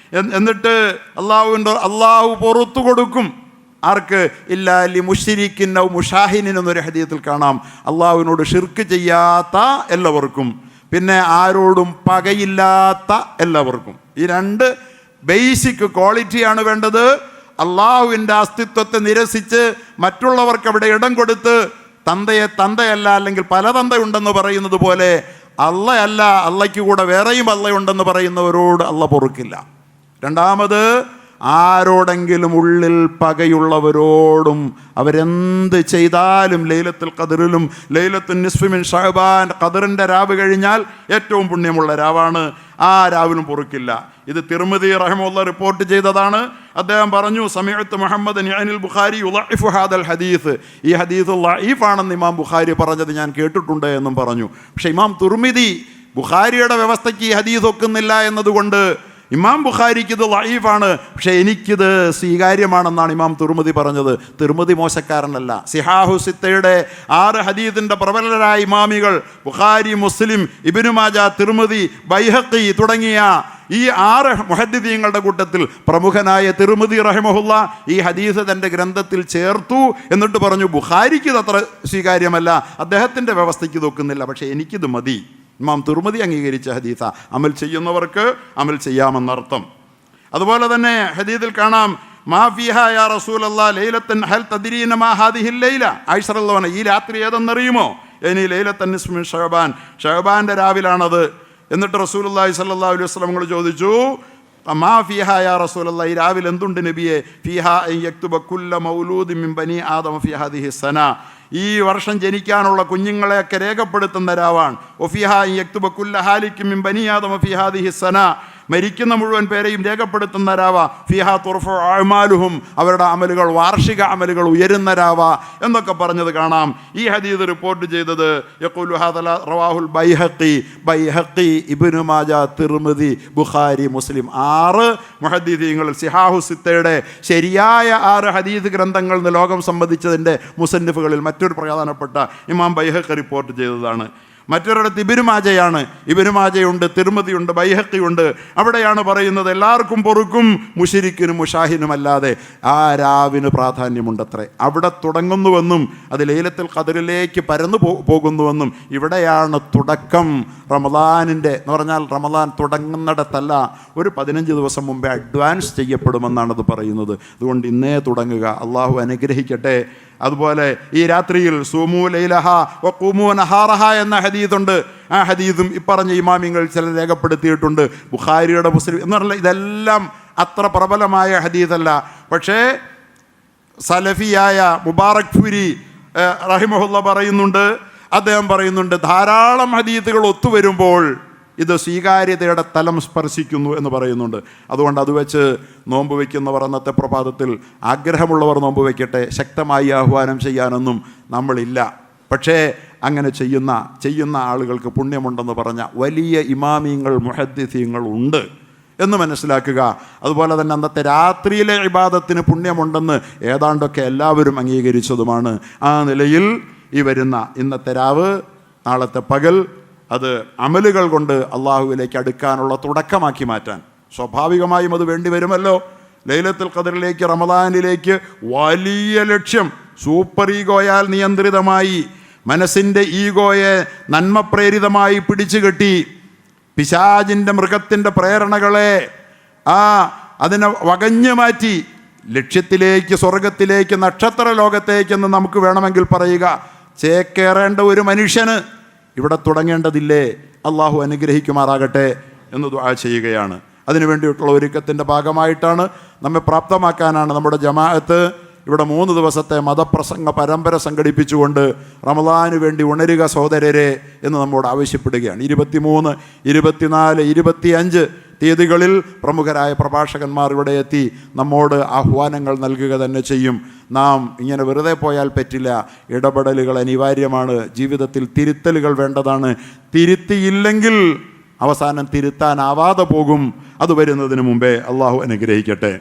വന്ന് എന്നിട്ട് അള്ളാഹുവിന്റെ അള്ളാഹു പുറത്തു കൊടുക്കും. ആർക്ക്? ഇല്ല ലി മുഷിരിക്കിന്നോ മുഷാഹിനിൻ എന്നൊരു ഹദീയത്തിൽ കാണാം. അള്ളാഹുവിനോട് ഷിർക്ക് ചെയ്യാത്ത എല്ലാവർക്കും പിന്നെ ആരോടും പകയില്ലാത്ത എല്ലാവർക്കും. ഈ രണ്ട് ബേസിക് ക്വാളിറ്റിയാണ് വേണ്ടത്. അള്ളാഹുവിന്റെ അസ്തിത്വത്തെ നിരസിച്ച് മറ്റുള്ളവർക്ക് അവിടെ ഇടം കൊടുത്ത് തന്തയെ തന്തയല്ല അല്ലെങ്കിൽ പല തന്തയുണ്ടെന്ന് പറയുന്നത് പോലെ അള്ളയല്ല അള്ളയ്ക്ക് കൂടെ വേറെയും അള്ളയുണ്ടെന്ന് പറയുന്നവരോട് അള്ള പൊറുക്കില്ല. രണ്ടാമത് ആരോടെങ്കിലും ഉള്ളിൽ പകയുള്ളവരോടും അവരെന്ത് ചെയ്താലും ലൈലത്തിൽ ഖദറിലും ലൈലത്തുൽ നിസ്ഫിമിൻ ഷഹബാൻ ഖദറിന്റെ രാവ് കഴിഞ്ഞാൽ ഏറ്റവും പുണ്യമുള്ള രാവാണ്. ആ രാവിലും പൊറുക്കില്ല. ഇത് തിരുമതി റഹമുള്ള റിപ്പോർട്ട് ചെയ്തതാണ്. അദ്ദേഹം പറഞ്ഞു സമയത്ത് മുഹമ്മദ് ഞാനിൽ ബുഖാരി ഉളഇഫു ഹാദൽ ഹദീസ്. ഈ ഹദീസ് ലൈഫാണെന്ന് ഇമാം ബുഖാരി പറഞ്ഞത് ഞാൻ കേട്ടിട്ടുണ്ട് എന്നും പറഞ്ഞു. പക്ഷേ ഇമാം തുർമിതി ബുഖാരിയുടെ വ്യവസ്ഥയ്ക്ക് ഈ ഹദീസ് ഒക്കുന്നില്ല എന്നതുകൊണ്ട് ഇമാം ബുഖാരിക്ക് ഇത് ലൈഫാണ്. പക്ഷേ എനിക്കിത് സ്വീകാര്യമാണെന്നാണ് ഇമാം തുർമുതി പറഞ്ഞത്. തിരുമതി മോശക്കാരനല്ല. സിഹാഹു സിത്തയുടെ ആറ് ഹദീദിന്റെ പ്രബലരായ ഇമാമികൾ ബുഖാരി മുസ്ലിം ഇബിനുമാജ തിരുമതി ബൈഹക്കി തുടങ്ങിയ ഈ ആറ് മുഹദ്ദീങ്ങളുടെ കൂട്ടത്തിൽ പ്രമുഖനായ തിരുമതി റഹിമഹുല്ല ഈ ഹദീസ് തന്റെ ഗ്രന്ഥത്തിൽ ചേർത്തു എന്നിട്ട് പറഞ്ഞു ബുഖാരിക്ക് അത്ര സ്വീകാര്യമല്ല. അദ്ദേഹത്തിന്റെ വ്യവസ്ഥയ്ക്ക് നോക്കുന്നില്ല പക്ഷേ എനിക്കിത് മതി. ഇമാം തുർമതി അംഗീകരിച്ച ഹദീസ. അമൽ ചെയ്യുന്നവർക്ക് അമൽ ചെയ്യാമെന്നർത്ഥം. അതുപോലെ തന്നെ ഹദീദിൽ കാണാം യാ ലൈലത്തൻ ഹൽ മാ ഹാദിഹിൽ ലൈല? ഈ രാത്രി ഏതെന്നറിയുമോ? ഇനി ലൈലത്തൻ ഷഹബാൻ. ഷഹബാന്റെ രാവിലാണത്. എന്നിട്ട് റസൂലുള്ളാഹി സല്ലാ അലൈഹി വസല്ലം നിങ്ങൾ ചോദിച്ചു യാ ഈ രാവിലെ എന്തുണ്ട് നബിയെ? മൗലൂദി മിൻ ബനി സന. ഈ വർഷം ജനിക്കാനുള്ള കുഞ്ഞുങ്ങളെയൊക്കെ രേഖപ്പെടുത്തുന്ന രാവാണ്. ഒഫിഹ യക്തുബ ഹാലിക്കും മിൻ ബനി ആദമ ഫി ഹാദിഹി സന. മരിക്കുന്ന മുഴുവൻ പേരെയും രേഖപ്പെടുത്തുന്ന രാവ. ഫിഹാ തുർഫ ആഴ്മാലുഹും അവരുടെ അമലുകൾ വാർഷിക അമലുകൾ ഉയരുന്ന രാവ എന്നൊക്കെ പറഞ്ഞത് കാണാം. ഈ ഹദീദ് റിപ്പോർട്ട് ചെയ്തത് റവാഹുൽ ബൈഹഖി ബൈഹഖി ഇബിനു മാജ തിർമതി ബുഖാരി മുസ്ലിം. ആറ് മുഹദ്ദീദീങ്ങളിൽ സിഹാഹു സിത്തയുടെ ശരിയായ ആറ് ഹദീദ് ഗ്രന്ഥങ്ങൾ ലോകം സംബന്ധിച്ചതിന്റെ മുസന്നിഫുകളിൽ മറ്റൊരു പ്രധാനപ്പെട്ട ഇമാം ബൈഹക്ക് റിപ്പോർട്ട് ചെയ്തതാണ്. മറ്റൊരിടത്ത് ഇബിരുമാജയാണ് ഇബിരുമാജയുണ്ട് തിരുമതിയുണ്ട് ബൈഹക്കിയുണ്ട്. അവിടെയാണ് പറയുന്നത് എല്ലാവർക്കും പൊറുക്കും മുഷിരിക്കിനും മുഷാഹിനും അല്ലാതെ ആ രാവിന് പ്രാധാന്യമുണ്ടത്രേ. അവിടെ തുടങ്ങുന്നുവെന്നും അത് ലൈലത്തിൽ കതിരിലേക്ക് പരന്നു പോകുന്നുവെന്നും ഇവിടെയാണ് തുടക്കം. റമദാനിന്റെ എന്ന് പറഞ്ഞാൽ റമദാൻ തുടങ്ങുന്നിടത്തല്ല ഒരു പതിനഞ്ച് ദിവസം മുമ്പേ അഡ്വാൻസ് ചെയ്യപ്പെടുമെന്നാണ് അത് പറയുന്നത്. അതുകൊണ്ട് ഇന്നേ തുടങ്ങുക. അള്ളാഹു അനുഗ്രഹിക്കട്ടെ. അതുപോലെ ഈ രാത്രിയിൽ ലൈലഹ എന്ന ഹദീദുണ്ട്. ആ ഹദീദും ഇപ്പറഞ്ഞ ഇമാമിങ്ങൾ ചില രേഖപ്പെടുത്തിയിട്ടുണ്ട്. ബുഖാരിയുടെ മുസ്ലിം എന്ന് പറഞ്ഞാൽ ഇതെല്ലാം അത്ര പ്രബലമായ ഹദീദല്ല. പക്ഷേ സലഫിയായ മുബാറക് ഫുരി റഹിമഹുല്ല പറയുന്നുണ്ട്. അദ്ദേഹം പറയുന്നുണ്ട് ധാരാളം ഹദീദുകൾ ഒത്തുവരുമ്പോൾ ഇത് സ്വീകാര്യതയുടെ തലം സ്പർശിക്കുന്നു എന്ന് പറയുന്നുണ്ട്. അതുകൊണ്ട് അത് വെച്ച് നോമ്പ് വയ്ക്കുന്നവർ അന്നത്തെ പ്രഭാതത്തിൽ ആഗ്രഹമുള്ളവർ നോമ്പ് വയ്ക്കട്ടെ ശക്തമായി ആഹ്വാനം ചെയ്യാനൊന്നും നമ്മളില്ല. പക്ഷേ അങ്ങനെ ചെയ്യുന്ന ചെയ്യുന്ന ആളുകൾക്ക് പുണ്യമുണ്ടെന്ന് പറഞ്ഞ വലിയ ഇമാമിയങ്ങൾ മുഹദ്ദിസീങ്ങൾ ഉണ്ട് എന്ന് മനസ്സിലാക്കുക. അതുപോലെ തന്നെ അന്നത്തെ രാത്രിയിലെ ഇബാദത്തിന് പുണ്യമുണ്ടെന്ന് ഏതാണ്ടൊക്കെ എല്ലാവരും അംഗീകരിച്ചതുമാണ്. ആ നിലയിൽ ഈ വരുന്ന ഇന്നത്തെ രാവ് നാളത്തെ പകൽ അത് അമലുകൾ കൊണ്ട് അള്ളാഹുവിലേക്ക് അടുക്കാനുള്ള തുടക്കമാക്കി മാറ്റാൻ. സ്വാഭാവികമായും അത് വേണ്ടി വരുമല്ലോ. ലൈലത്തുൽ ഖദറിലേക്ക് റമദാനിലേക്ക് വലിയ ലക്ഷ്യം സൂപ്പർ ഈഗോയാൽ നിയന്ത്രിതമായി മനസ്സിന്റെ ഈഗോയെ നന്മപ്രേരിതമായി പിടിച്ചു കെട്ടി പിശാജിന്റെ മൃഗത്തിന്റെ പ്രേരണകളെ ആ അതിനെ വകഞ്ഞു മാറ്റി ലക്ഷ്യത്തിലേക്ക് സ്വർഗത്തിലേക്ക് നക്ഷത്ര ലോകത്തേക്കെന്ന് നമുക്ക് വേണമെങ്കിൽ പറയുക ചേക്കേറേണ്ട ഒരു മനുഷ്യന് ഇവിടെ തുടങ്ങേണ്ടതില്ലേ? അള്ളാഹു അനുഗ്രഹിക്കുമാറാകട്ടെ എന്ന് ദുആ ചെയ്യുകയാണ്. അതിനു വേണ്ടിയിട്ടുള്ള ഒരുക്കത്തിന്റെ ഭാഗമായിട്ടാണ് നമ്മെ പ്രാപ്തമാക്കാനാണ് നമ്മുടെ ജമാഅത്ത്. ഇവിടെ മൂന്ന് ദിവസത്തെ മതപ്രസംഗ പരമ്പര സംഘടിപ്പിച്ചുകൊണ്ട് റമദാനു വേണ്ടി ഉണരുക സഹോദരരെ എന്ന് നമ്മോട് ആവശ്യപ്പെടുകയാണ്. ഇരുപത്തിമൂന്ന് ഇരുപത്തിനാല് ഇരുപത്തിയഞ്ച് തീയതികളിൽ പ്രമുഖരായ പ്രഭാഷകന്മാർ ഇവിടെ എത്തി നമ്മോട് ആഹ്വാനങ്ങൾ നൽകുക തന്നെ ചെയ്യും. നാം ഇങ്ങനെ വെറുതെ പോയാൽ പറ്റില്ല. ഇടപെടലുകൾ അനിവാര്യമാണ്. ജീവിതത്തിൽ തിരുത്തലുകൾ വേണ്ടതാണ്. തിരുത്തിയില്ലെങ്കിൽ അവസാനം തിരുത്താനാവാതെ പോകും. അത് വരുന്നതിന് മുമ്പേ അള്ളാഹു അനുഗ്രഹിക്കട്ടെ.